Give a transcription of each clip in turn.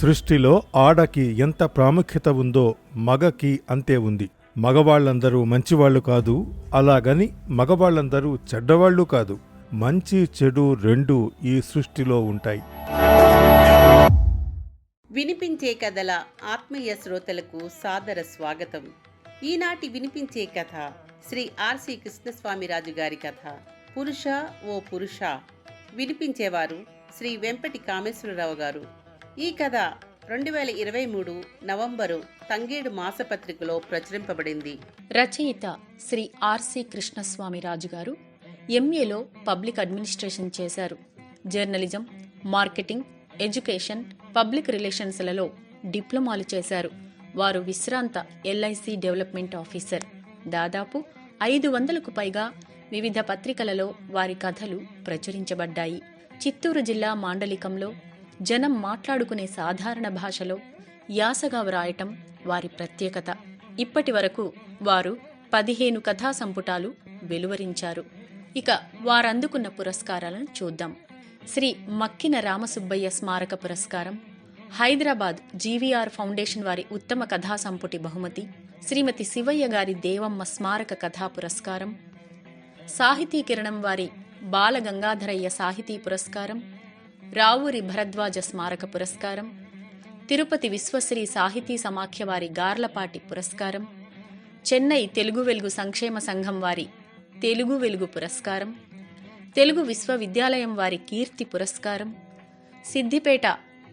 సృష్టిలో ఆడకి ఎంత ప్రాముఖ్యత ఉందో మగకి అంతే ఉంది. మగవాళ్ళందరూ మంచివాళ్ళు కాదు అలాగని మగవాళ్ళందరూ చెడ్డవాళ్ళు కాదు. మంచి చెడు రెండు ఈ సృష్టిలో ఉంటాయి. వినిపించే కథల ఆత్మీయ శ్రోతలకు సాదర స్వాగతం. ఈనాటి వినిపించే కథ శ్రీ ఆర్సి కృష్ణస్వామిరాజు గారి కథ పురుష ఓ పురుష. వినిపించేవారు శ్రీ వెంపటి కామేశ్వరరావు గారు. ఈ కథ రెండు వేల ఇరవై మూడు నవంబరు తంగేడు మాసపత్రికలో ప్రచురింపబడింది. రచయిత శ్రీ ఆర్సి కృష్ణస్వామి రాజు గారు ఎంఏలో పబ్లిక్ అడ్మినిస్ట్రేషన్ చేశారు. జర్నలిజం మార్కెటింగ్ ఎడ్యుకేషన్ పబ్లిక్ రిలేషన్స్లలో డిప్లొమాలు చేశారు. వారు విశ్రాంత ఎల్ఐసి డెవలప్మెంట్ ఆఫీసర్. దాదాపు ఐదు వందలకు పైగా వివిధ పత్రికలలో వారి కథలు ప్రచురించబడ్డాయి. చిత్తూరు జిల్లా మాండలికంలో జనం మాట్లాడుకునే సాధారణ భాషలో యాసగా వ్రాయటం వారి ప్రత్యేకత. ఇప్పటి వరకు వారు పదిహేను కథా సంపుటాలు వెలువరించారు. ఇక వారందుకున్న పురస్కారాలను చూద్దాం. శ్రీ మక్కిన రామసుబ్బయ్య స్మారక పురస్కారం హైదరాబాద్ జీవీఆర్ ఫౌండేషన్ వారి ఉత్తమ కథా సంపుటి బహుమతి శ్రీమతి శివయ్య గారి దేవమ్మ స్మారక కథా పురస్కారం సాహితీ కిరణం వారి బాల గంగాధరయ్య సాహితీ పురస్కారం రావూరి భరద్వాజ స్మారక పురస్కారం తిరుపతి విశ్వశ్రీ సాహితీ సమాఖ్య వారి గార్లపాటి పురస్కారం చెన్నై తెలుగు వెలుగు సంక్షేమ సంఘం వారి తెలుగు వెలుగు పురస్కారం తెలుగు విశ్వవిద్యాలయం వారి కీర్తి పురస్కారం సిద్దిపేట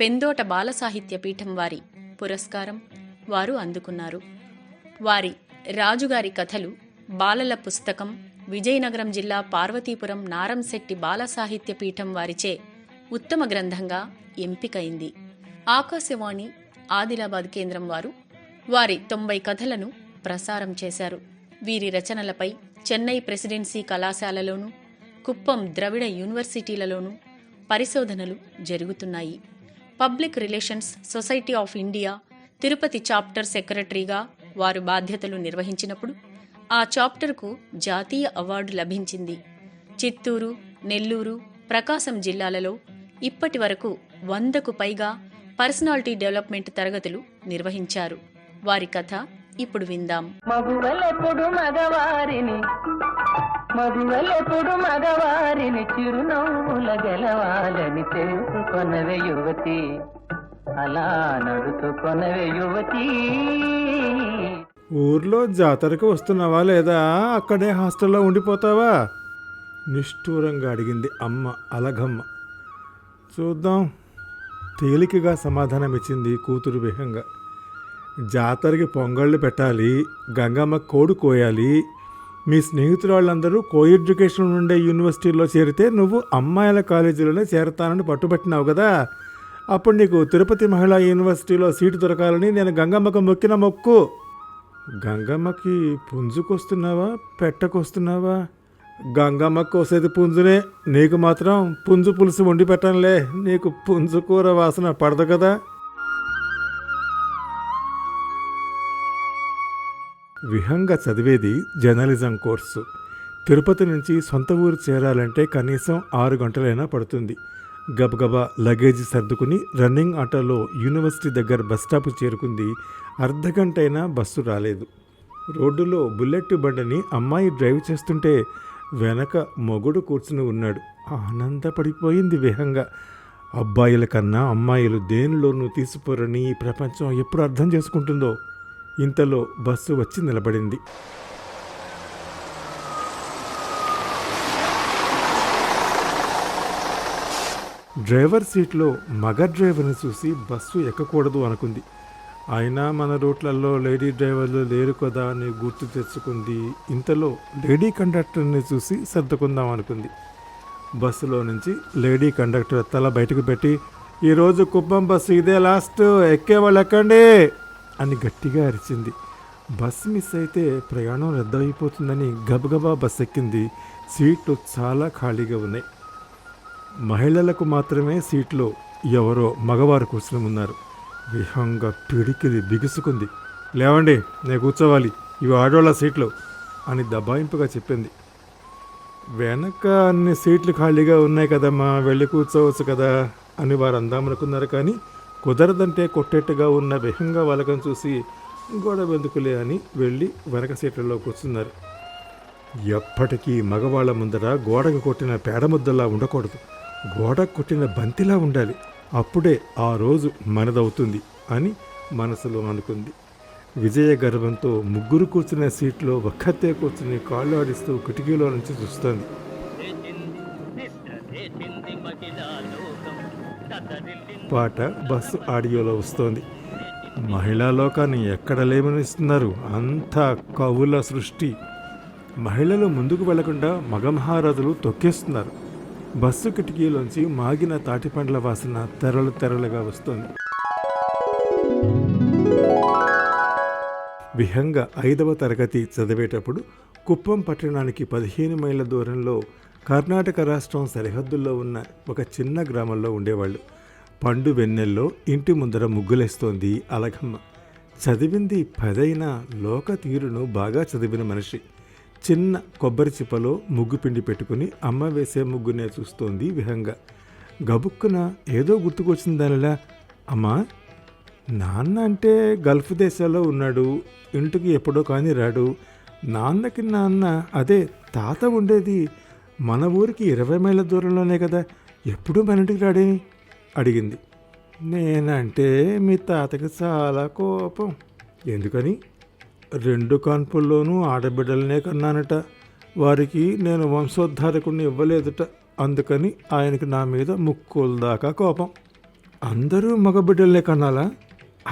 పెందోట బాల సాహిత్య పీఠం వారి పురస్కారం వారు అందుకున్నారు. వారి రాజుగారి కథలు బాలల పుస్తకం విజయనగరం జిల్లా పార్వతీపురం నారంశెట్టి బాల సాహిత్య పీఠం వారిచే ఉత్తమ గ్రంథంగా ఎంపికైంది. ఆకాశవాణి ఆదిలాబాద్ కేంద్రం వారు వారి తొంభై కథలను ప్రసారం చేశారు. వీరి రచనలపై చెన్నై ప్రెసిడెన్సీ కళాశాలలోను కుప్పం ద్రవిడ యూనివర్సిటీలలోనూ పరిశోధనలు జరుగుతున్నాయి. Public relations society of India Tirupati chapter సెక్రటరీగా వారు బాధ్యతలు నిర్వహించినప్పుడు ఆ చాప్టర్కు జాతీయ అవార్డు లభించింది. చిత్తూరు నెల్లూరు ప్రకాశం జిల్లాలలో ఇప్పటి వరకు వందకు పైగా పర్సనాలిటీ డెవలప్మెంట్ తరగతులు నిర్వహించారు. వారి కథ ఇప్పుడు విందాం. మగువలెప్పుడు మగవారిని మగువలెప్పుడు మగవారిని చిరునవ్వుల గెలవాలని తెలుసుకొనవే యువతి అలా నడుచుకొనవే యువతి. ఊర్లో జాతరకు వస్తున్నావా లేదా? అక్కడే హాస్టల్లో ఉండిపోతావా? నిష్ఠూరంగా అడిగింది అమ్మ అలగమ్మ చూద్దాం. తేలికగా సమాధానం ఇచ్చింది కూతురు విహంగా జాతరకి పొంగళ్ళు పెట్టాలి గంగమ్మ కోడు కోయాలి. మీ స్నేహితురాళ్ళందరూ కో ఎడ్యుకేషన్ ఉండే యూనివర్సిటీలో చేరితే నువ్వు అమ్మాయిల కాలేజీలోనే చేరతానని పట్టుబట్టినావు కదా. అప్పుడు నీకు తిరుపతి మహిళా యూనివర్సిటీలో సీటు దొరకాలని నేను గంగమ్మకు మొక్కిన మొక్కు. గంగమ్మకి పుంజుకొస్తున్నావా? పెట్టకొస్తున్నావా? గంగమ్మ కోసేది పుంజునే. నీకు మాత్రం పుంజు పులుసు వండి పెట్టనులే. నీకు పుంజు కూర వాసన పడదు కదా. విహంగా చదివేది జర్నలిజం కోర్సు. తిరుపతి నుంచి సొంత ఊరు చేరాలంటే కనీసం ఆరు గంటలైనా పడుతుంది. గబగబా లగేజ్ సర్దుకుని రన్నింగ్ ఆటోలో యూనివర్సిటీ దగ్గర బస్ చేరుకుంది. అర్ధగంట అయినా బస్సు రాలేదు. రోడ్డులో బుల్లెట్ బండిని అమ్మాయి డ్రైవ్ చేస్తుంటే వెనక మొగుడు కూర్చుని ఉన్నాడు. ఆనందపడిపోయింది విహంగా. అబ్బాయిల కన్నా అమ్మాయిలు దేనిలోనూ తీసిపోరని ఈ ప్రపంచం ఎప్పుడు అర్థం చేసుకుంటుందో ఇంతలో బస్సు వచ్చి నిలబడింది. డ్రైవర్ సీట్లో మగ డ్రైవర్ని చూసి బస్సు ఎక్కకూడదు అనుకుంది. అయినా మన రూట్లలో లేడీ డ్రైవర్లు లేరు కదా అని గుర్తు తెచ్చుకుంది. ఇంతలో లేడీ కండక్టర్ని చూసి సర్దుకుందాం అనుకుంది. బస్సులో నుంచి లేడీ కండక్టర్ తల బయటకు పెట్టి ఈరోజు కుప్పం బస్సు ఇదే లాస్ట్ ఎక్కేవాళ్ళు ఎక్కండి అని గట్టిగా అరిచింది. బస్ మిస్ అయితే ప్రయాణం రద్దయిపోతుందని గబగబా బస్ ఎక్కింది. సీట్లు చాలా ఖాళీగా ఉన్నాయి. మహిళలకు మాత్రమే సీట్లో ఎవరో మగవారు కూర్చుని ఉన్నారు. విహంగా పిడికిలి బిగుసుకుంది. లేవండి నేను కూర్చోవాలి. ఇవి ఆడోళ్ళ సీట్లు అని దబాయింపుగా చెప్పింది. వెనక అన్ని సీట్లు ఖాళీగా ఉన్నాయి కదమ్మా వెళ్ళి కూర్చోవచ్చు కదా అని వారు అందామనుకున్నారు కానీ కుదరదంటే కొట్టేట్టుగా ఉన్న విహంగా వలకం చూసి గొడవ ఎందుకులే అని వెళ్ళి వెనక సీట్లలో కూర్చున్నారు. ఎప్పటికీ మగవాళ్ళ ముందర గోడకు కొట్టిన పేడముద్దలా ఉండకూడదు. గోడకు కొట్టిన బంతిలా ఉండాలి. అప్పుడే ఆ రోజు మనదవుతుంది అని మనసులో అనుకుంది. విజయ గర్వంతో ముగ్గురు కూర్చున్న సీట్లో ఒక్కతే కూర్చుని కాళ్ళు ఆడిస్తూ కిటికీలో నుంచి చూస్తోంది. పాట బస్సు ఆడియోలో వస్తోంది. మహిళా లోకాన్ని ఎక్కడ లేమనిస్తున్నారు? అంతా కవుల సృష్టి. మహిళలు ముందుకు వెళ్ళకుండా మగమహారాజులు తొక్కేస్తున్నారు. బస్సు కిటికీలోంచి మాగిన తాటిపండ్ల వాసన తెరలు తెరలుగా వస్తోంది. విహంగ ఐదవ తరగతి చదివేటప్పుడు కుప్పం పట్టణానికి పదిహేను మైళ్ళ దూరంలో కర్ణాటక రాష్ట్రం సరిహద్దుల్లో ఉన్న ఒక చిన్న గ్రామంలో ఉండేవాళ్ళు. పండు వెన్నెల్లో ఇంటి ముందర ముగ్గులేస్తోంది అలగమ్మ. చదివింది పదైన లోక తీరును బాగా చదివిన మనిషి. చిన్న కొబ్బరి చిప్పలో ముగ్గు పిండి పెట్టుకుని అమ్మ వేసే ముగ్గునే చూస్తోంది విహంగ. గబుక్కున ఏదో గుర్తుకొచ్చింది దానిలా అమ్మా నాన్న అంటే గల్ఫ్ దేశాల్లో ఉన్నాడు ఇంటికి ఎప్పుడో కానీ రాడు. నాన్నకి నాన్న అదే తాత ఉండేది. మన ఊరికి ఇరవై మైళ్ళ దూరంలోనే కదా ఎప్పుడూ మన ఇంటికి రాడే అడిగింది. నేనంటే మీ తాతకి చాలా కోపం. ఎందుకని? రెండు కాన్పుల్లోనూ ఆడబిడ్డలనే కన్నానట. వారికి నేను వంశోద్ధారకుడిని ఇవ్వలేదుట. అందుకని ఆయనకి నా మీద ముక్కుల దాకా కోపం. అందరూ మగబిడ్డలనే కన్నాలా?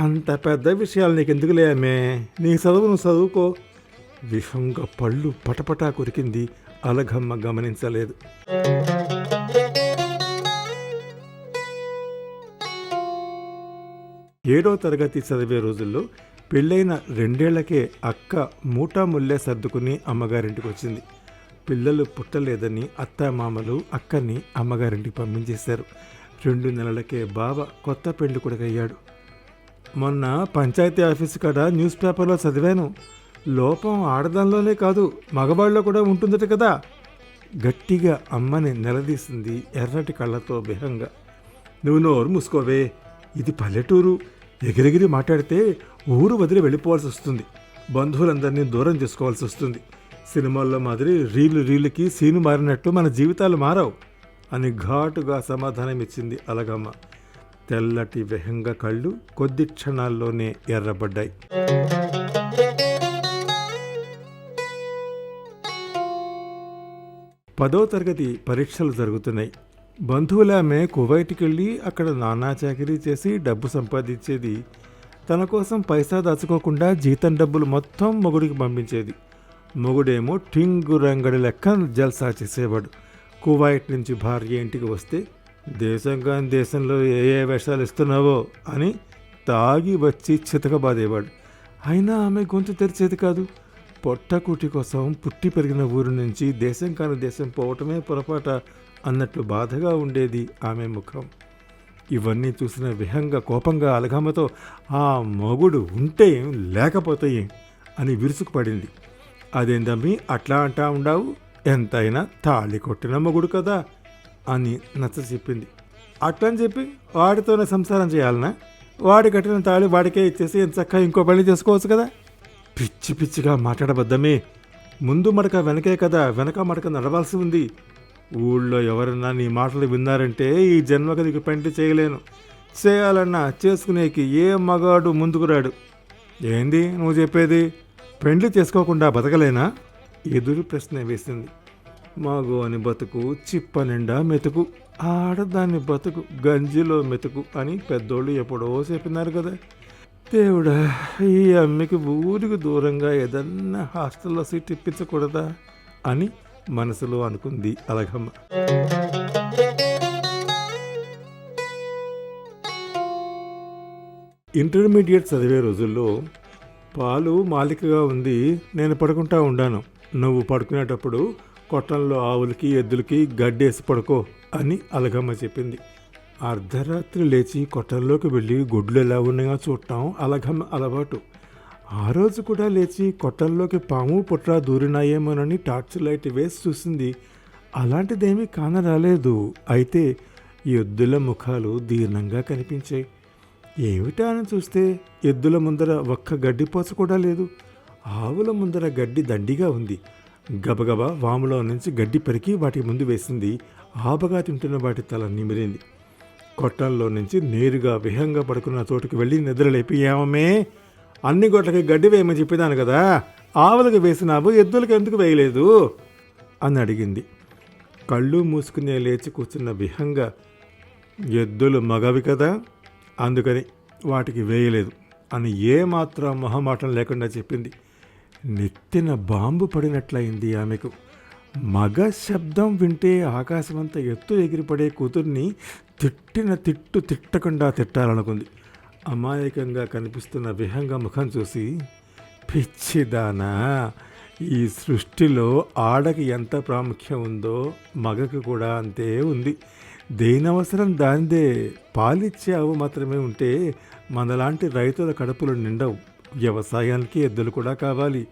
అంత పెద్ద విషయాలు నీకు ఎందుకులేమే నీ చదువును చదువుకో. విషంగా పళ్ళు పటపటా కొరికింది. అలఘమ్మ గమనించలేదు. ఏడో తరగతి చదివే రోజుల్లో పెళ్ళైన రెండేళ్ళకే అక్క మూటా ముల్లే సర్దుకుని అమ్మగారింటికి వచ్చింది. పిల్లలు పుట్టలేదని అత్తామామలు అక్కని అమ్మగారింటికి పంపించేశారు. రెండు నెలలకే బావ కొత్త పెళ్ళి కొడుకయ్యాడు. మొన్న పంచాయతీ ఆఫీస్ కాడ న్యూస్ పేపర్లో చదివాను. లోపం ఆడదానిలోనే కాదు మగవాళ్ళలో కూడా ఉంటుందట కదా. గట్టిగా అమ్మని నిలదీసింది ఎర్రటి కళ్ళతో బిహంగా. నువ్వు నోరు మూసుకోవే ఇది పల్లెటూరు. ఎగిరెగిరి మాట్లాడితే ఊరు వదిలి వెళ్ళిపోవాల్సి వస్తుంది. బంధువులందరినీ దూరం చేసుకోవాల్సి వస్తుంది. సినిమాల్లో మాదిరి రీలు రీలుకి సీను మారినట్టు మన జీవితాలు మారవు. అని ఘాటుగా సమాధానం ఇచ్చింది అలగమ్మ. తెల్లటి విహంగ కళ్ళు కొద్ది క్షణాల్లోనే ఎర్రబడ్డాయి. పదో తరగతి పరీక్షలు జరుగుతున్నాయి. బంధువులామె కువైట్కి వెళ్ళి అక్కడ నానా చాకరీ చేసి డబ్బు సంపాదించేది. తన కోసం పైసా దాచుకోకుండా జీతం డబ్బులు మొత్తం మొగుడికి పంపించేది. మొగుడేమో టింగు రంగడి లెక్క జల్సా చేసేవాడు. కువైట్ నుంచి భార్య ఇంటికి వస్తే దేశం కాని దేశంలో ఏ ఏ వేషాలు ఇస్తున్నావో అని తాగి వచ్చి చితకబాదేవాడు. అయినా ఆమె గొంతు తెరిచేది కాదు. పొట్టకూటి కోసం పుట్టి పెరిగిన ఊరు నుంచి దేశం కాని దేశం పోవటమే పొరపాట. అన్నట్లు బాధగా ఉండేది ఆమె ముఖం. ఇవన్నీ చూసిన విహంగ కోపంగా అలగమ్మతో ఆ మగుడు ఉంటే ఏం లేకపోతే ఏం? అని విరుసుకుపడింది అదేందమ్మి అట్లా అంటా ఉండావు? ఎంతైనా తాళి కొట్టిన మగుడు కదా? అని నచ్చ చెప్పింది. అట్లని చెప్పి వాడితోనే సంసారం చేయాలనా? వాడి కట్టిన తాళి వాడికే ఇచ్చేసి చక్కగా ఇంకో పెళ్ళి చేసుకోవచ్చు కదా? పిచ్చి పిచ్చిగా మాట్లాడబద్దమే. ముందు మడక వెనకే కదా వెనక మడక నడవాల్సి ఉంది. ఊళ్ళో ఎవరన్నా నీ మాటలు విన్నారంటే ఈ జన్మకు నీకు పెంటి చేయలేను. చేయాలన్నా చేసుకునేకి ఏ మగాడు ముందుకు రాడు. ఏంది నువ్వు చెప్పేది? పెండ్లి చేసుకోకుండా బతకలేనా? ఎదురు ప్రశ్న వేసింది. మాగో అని బతుకు చిప్ప నిండా మెతుకు ఆడదాన్ని బతుకు గంజిలో మెతుకు అని పెద్దోళ్ళు ఎప్పుడో చెప్పినారు కదా. దేవుడా ఈ అమ్మికి ఊరికి దూరంగా ఏదన్నా హాస్టల్లో సీట్ ఇప్పించకూడదా? అని మనసులో అనుకుంది అలగమ్మ ఇంటర్మీడియట్ చదివే రోజుల్లో పాలు మాలికగా ఉంది నేను పడుకుంటా ఉండాను. నువ్వు పడుకునేటప్పుడు కొట్టంలో ఆవులకి ఎద్దులకి గడ్డేసి పడుకో అని అలగమ్మ చెప్పింది. అర్ధరాత్రి లేచి కొట్టంలోకి వెళ్ళి గుడ్లు ఎలా ఉన్నాయో చూడటం అలగమ్మ అలవాటు. ఆ రోజు కూడా లేచి కొట్టల్లోకి పాము పుట్ర దూరినాయేమోనని టార్చ్ లైట్ వేసి చూసింది. అలాంటిదేమీ కానరాలేదు. అయితే ఎద్దుల ముఖాలు దీర్ఘంగా కనిపించాయి. ఏమిటా అని చూస్తే ఎద్దుల ముందర ఒక్క గడ్డిపోస కూడా లేదు. ఆవుల ముందర గడ్డి దండిగా ఉంది. గబగబా వాములో నుంచి గడ్డి పెరికి వాటి ముందు వేసింది. ఆపగా తింటున్న వాటి తల నిమిరింది. కొట్టంలో నుంచి నేరుగా విహంగా పడుకున్న చోటుకు వెళ్ళి నిద్రలేపి ఏమమే అన్ని గొట్లకి గడ్డి వేయమని చెప్పేదాను కదా ఆవులకు వేసినావు ఎద్దులకు ఎందుకు వేయలేదు? అని అడిగింది. కళ్ళు మూసుకునే లేచి కూర్చున్న విహంగా ఎద్దులు మగవి కదా అందుకని వాటికి వేయలేదు అని ఏమాత్రం మొహమాటం లేకుండా చెప్పింది. నెత్తిన బాంబు పడినట్లయింది ఆమెకు. మగ శబ్దం వింటే ఆకాశమంతా ఎత్తు ఎగిరిపడే కూతుర్ని తిట్టిన తిట్టు తిట్టకుండా తిట్టాలనుకుంది. అమాయకంగా కనిపిస్తున్న విహంగ ముఖం చూసి పిచ్చిదానా ఈ సృష్టిలో ఆడకి ఎంత ప్రాముఖ్యం ఉందో మగకు కూడా అంతే ఉంది. దేనవసరం దానిదే. పాలిచ్చే ఆవు మాత్రమే ఉంటే మనలాంటి రైతుల కడుపులు నిండవు. వ్యవసాయానికి ఎద్దులు కూడా కావాలి.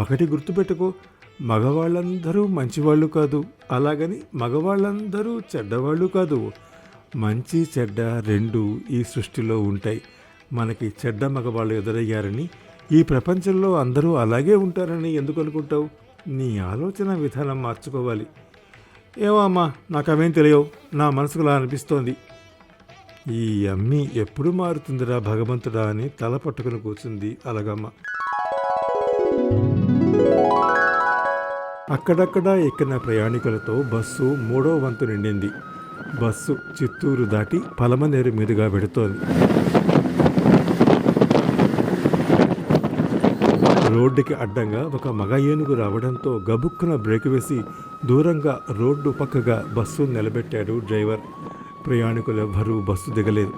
ఒకటి గుర్తుపెట్టుకో మగవాళ్ళందరూ మంచివాళ్ళు కాదు. అలాగని మగవాళ్ళందరూ చెడ్డవాళ్ళు కాదు. మంచి చెడ్డ రెండు ఈ సృష్టిలో ఉంటాయి. మనకి చెడ్డ మగవాళ్ళు ఎదురయ్యారని ఈ ప్రపంచంలో అందరూ అలాగే ఉంటారని ఎందుకు అనుకుంటావు? నీ ఆలోచన విధానం మార్చుకోవాలి. ఏమో అమ్మా నాకు అవేం తెలియవు. నా మనసుకులా అనిపిస్తోంది. ఈ అమ్మి ఎప్పుడు మారుతుందిరా భగవంతుడా అని తల పట్టుకుని కూర్చుంది అలగమ్మ. అక్కడక్కడ ఎక్కిన ప్రయాణికులతో బస్సు మూడో వంతు నిండింది. బస్సు చిత్తూరు దాటి పలమనేరు మీదుగా వెడుతోంది. రోడ్డుకి అడ్డంగా ఒక మగ ఏనుగు రావడంతో గబుక్కున బ్రేక్ వేసి దూరంగా రోడ్డు పక్కగా బస్సు నిలబెట్టాడు డ్రైవర్. ప్రయాణికులెవ్వరూ బస్సు దిగలేదు.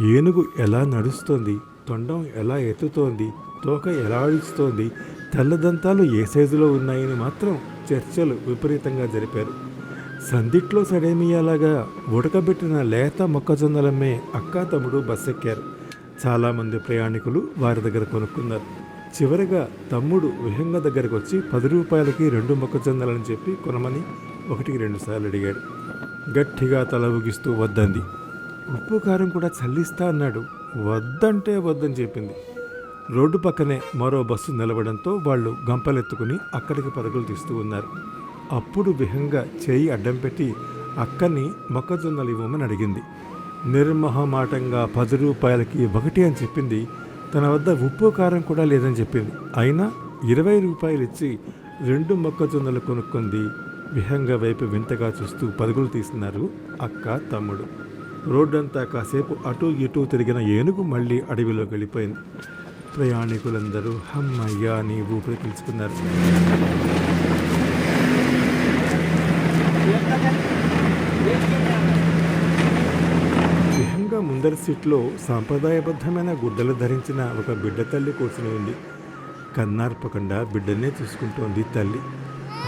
ఏనుగు ఎలా నడుస్తోంది? తొండం ఎలా ఎత్తుతోంది? తోక ఎలా అడుస్తోంది? తెల్లదంతాలు ఏ సైజులో ఉన్నాయని మాత్రం చర్చలు విపరీతంగా జరిపారు. సందిట్లో సడేమియాలాగా ఉడకబెట్టిన లేత మొక్కజొన్నలమ్మే అక్కా తమ్ముడు బస్ ఎక్కారు చాలామంది ప్రయాణికులు వారి దగ్గర కొనుక్కున్నారు. చివరగా తమ్ముడు విహంగ దగ్గరకు వచ్చి పది రూపాయలకి రెండు మొక్కజొన్నలని చెప్పి కొనమని ఒకటికి రెండు సార్లు అడిగాడు. గట్టిగా తల ఊగిస్తూ వద్దంది. ఉప్పు కారం కూడా చల్లిస్తా అన్నాడు. వద్దంటే వద్దని చెప్పింది. రోడ్డు పక్కనే మరో బస్సు నిలవడంతో వాళ్ళు గంపలెత్తుకుని అక్కడికి పరుగులు తీస్తూ ఉన్నారు. అప్పుడు విహంగా చేయి అడ్డం పెట్టి అక్కని మొక్కజొన్నలు ఇవ్వమని అడిగింది. నిర్మహమాటంగా పది రూపాయలకి ఒకటి అని చెప్పింది. తన వద్ద ఉప్పు కారం కూడా లేదని చెప్పింది. అయినా ఇరవై రూపాయలు ఇచ్చి రెండు మొక్కజొన్నలు కొనుక్కుంది. విహంగ వైపు వింతగా చూస్తూ పరుగులు తీస్తున్నారు అక్క తమ్ముడు. రోడ్డంతా కాసేపు అటు ఇటు తిరిగిన ఏనుగు మళ్ళీ అడవిలోకి వెళ్ళిపోయింది. ప్రయాణికులందరూ హమ్మయ్యా అని ఊపిరి పీల్చుకున్నారు. ఎదురుగా ముందరి సీట్లో సాంప్రదాయబద్ధమైన గుడ్డలు ధరించిన ఒక బిడ్డ తల్లి కూర్చుని ఉంది. కన్నార్పకుండా బిడ్డనే చూసుకుంటోంది తల్లి.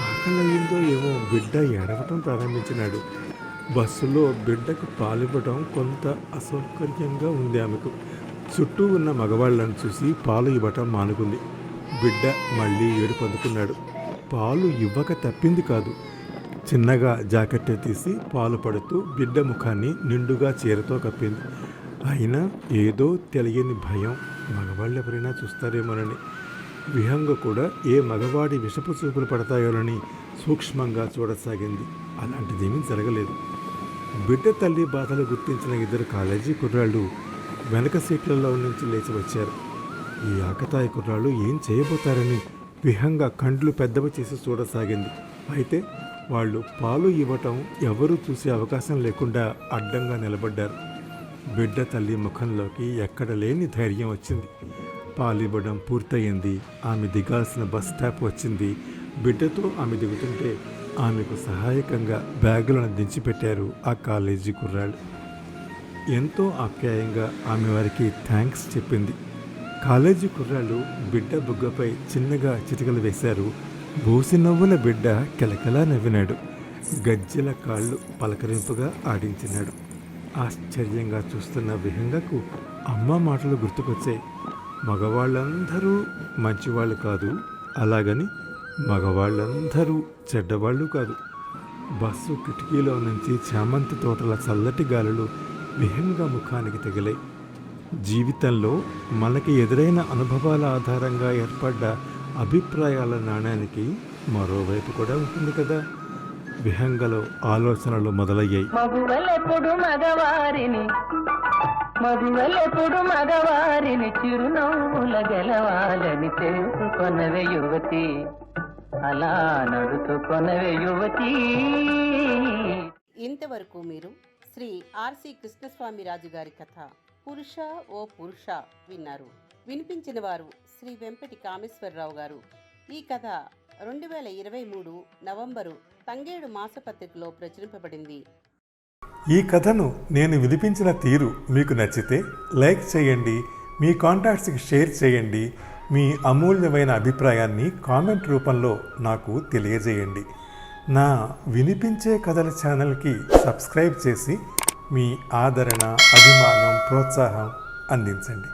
ఆకలయ్యిందో ఏమో బిడ్డ ఏడవటం ప్రారంభించినాడు. బస్సులో బిడ్డకు పాలివ్వడం కొంత అసౌకర్యంగా ఉంది ఆమెకు. చుట్టూ ఉన్న మగవాళ్ళను చూసి పాలు ఇవ్వటం మానుకుంది. బిడ్డ మళ్ళీ ఏడుపు అందుకున్నాడు పాలు ఇవ్వక తప్పింది కాదు. చిన్నగా జాకెట్ తీసి పాలు పడుతూ బిడ్డ ముఖాన్ని నిండుగా చీరతో కప్పింది. అయినా ఏదో తెలియని భయం. మగవాళ్ళు ఎవరైనా చూస్తారేమోనని. విహంగ కూడా ఏ మగవాడి విషపు చూపులు పడతాయోనని సూక్ష్మంగా చూడసాగింది. అలాంటిదేమీ జరగలేదు. బిడ్డ తల్లి బాధలు గుర్తించిన ఇద్దరు కాలేజీ కుర్రాళ్ళు వెనక సీట్లలో నుంచి లేచి వచ్చారు. ఈ ఆకతాయి కుర్రాళ్ళు ఏం చేయబోతారని విహంగా కండ్లు పెద్దవి చేసి చూడసాగింది. అయితే వాళ్ళు పాలు ఇవ్వటం ఎవరూ చూసే అవకాశం లేకుండా అడ్డంగా నిలబడ్డారు. బిడ్డ తల్లి ముఖంలోకి ఎక్కడ లేని ధైర్యం వచ్చింది. పాలివ్వడం పూర్తయింది. ఆమె దిగాల్సిన బస్ స్టాప్ వచ్చింది. బిడ్డతో ఆమె దిగుతుంటే ఆమెకు సహాయకంగా బ్యాగులను దించిపెట్టారు ఆ కాలేజీ కుర్రాళ్ళు. ఎంతో ఆప్యాయంగా ఆమె వారికి థ్యాంక్స్ చెప్పింది. కాలేజీ కుర్రాళ్ళు బిడ్డ బుగ్గపై చిన్నగా చిటికలు వేశారు. బూసి నవ్వుల బిడ్డ కెలకెలా నవ్వినాడు. గజ్జెల కాళ్ళు పలకరింపుగా ఆడించినాడు. ఆశ్చర్యంగా చూస్తున్న విహంగకు అమ్మ మాటలు గుర్తుకొచ్చాయి. మగవాళ్ళందరూ మంచివాళ్ళు కాదు. అలాగని మగవాళ్ళందరూ చెడ్డవాళ్ళు కాదు. బస్సు కిటికీలో నుంచి చామంతి తోటల చల్లటి గాలులు విహంగ ముఖానికి తగిలాయి. జీవితంలో మనకి ఎదురైన అనుభవాల ఆధారంగా ఏర్పడ్డ అభిప్రాయాల నాణ్యానికి మరోవైపు కూడా ఉంటుంది కదా. విహంగలో ఆలోచనలు మొదలయ్యాయి. మగువలెప్పుడు మగవారిని మగువలెప్పుడు మగవారిని చిరునవ్వుల గెలవాలని తెలుసుకొనవే యువతి అలా నడుచుకొనవే యువతి. ఇంతవరకు మీరు శ్రీ ఆర్సి కృష్ణస్వామి రాజు గారి కథ పురుష ఓ పురుష విన్నారు. వినిపించిన వారు శ్రీ వెంపటి కామేశ్వరరావు గారు. ఈ కథ రెండు వేల ఇరవై మూడు నవంబరు తంగేడు మాసపత్రికలో ప్రచురింపబడింది. ఈ కథను నేను వినిపించిన తీరు మీకు నచ్చితే లైక్ చేయండి మీ కాంటాక్ట్స్కి షేర్ చేయండి మీ అమూల్యమైన అభిప్రాయాన్ని కామెంట్ రూపంలో నాకు తెలియజేయండి. నా వినిపించే కథల ఛానల్కి సబ్స్క్రైబ్ చేసి మీ ఆదరణ అభిమానం ప్రోత్సాహం అందించండి.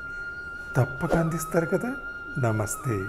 తప్పక అందిస్తారు కదా? నమస్తే.